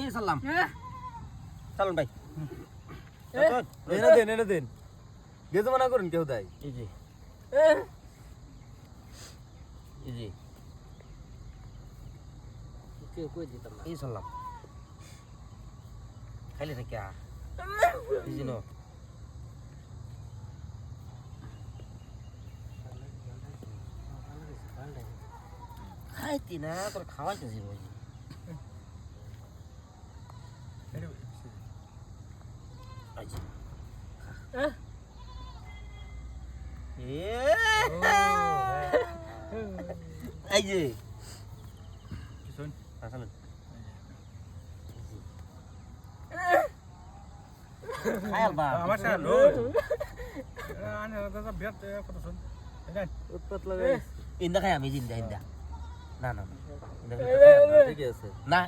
এই সালাম। ভাই। এনে দেন এনে দেন। গেছে মানা করুন কেউ তাই এই যে। কেউ কই দিতাম না। এই সালাম। খাইলে থাকে এই যে খাইতি না তোর খাওয়াইতেছি রোজ এই যে। যে আসলে খায়াল বা আমার সাথে লোক আনে দাদা বিরাট কথা শুন? উৎপাত লাগাই ইন্দা খাই আমি জিন্দা ইন্দা না না না। খাই ঠিক আছে না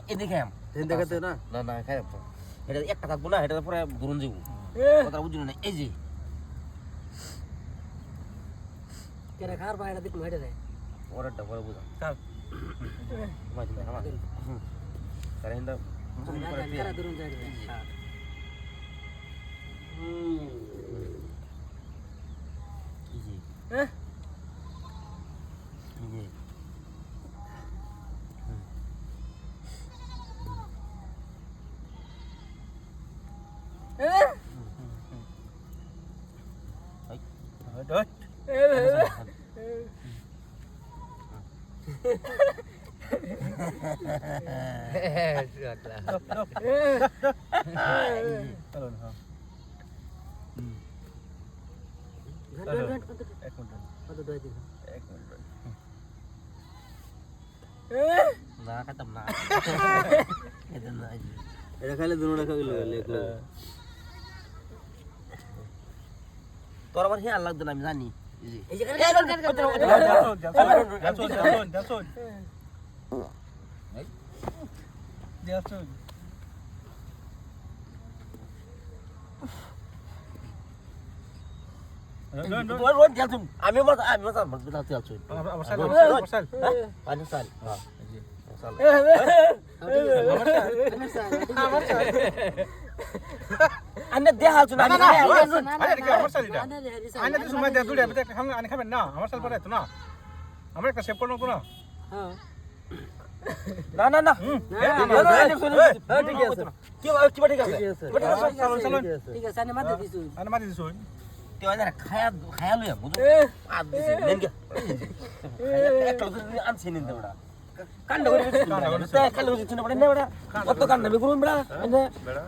আম। না না না খাই এটা একটা থাকব না এটা পরে ধরুন যাব কথা বুঝলি না? এই যে। কেন খার বাইরে দিক মেটে দেয় পরেরটা পরে বুঝা আমার কেন দূরন যায় এই যে হ্যাঁ। না খাতাম না। এটা খাইলে দুনো টাকা তোর আবার হিয়ার লাগতো না আমি জানি আমি আমার হ্যাঁ আনে দেখা আছুন আমি আরে কি আমার সাথে এটা? আইনা তো সময় দেয়া দুড়ে আমি একটা খাম আনি খাবেন না আমার সাথে পরে তো না। আমার একটা সেভ করনো কোনো? হ্যাঁ। না না না। হুম ঠিক আছে। কি কি ঠিক আছে। ঠিক আছে। আমি মাথা দিছু। আনে আদ দিছি। একটা আনছি নিন দেবড়া কান্ড করে কান্ড করে কান্ড করে চিনে পড়ে নেবড়া কত কান্ড আমি করুন বড়া বেড়া।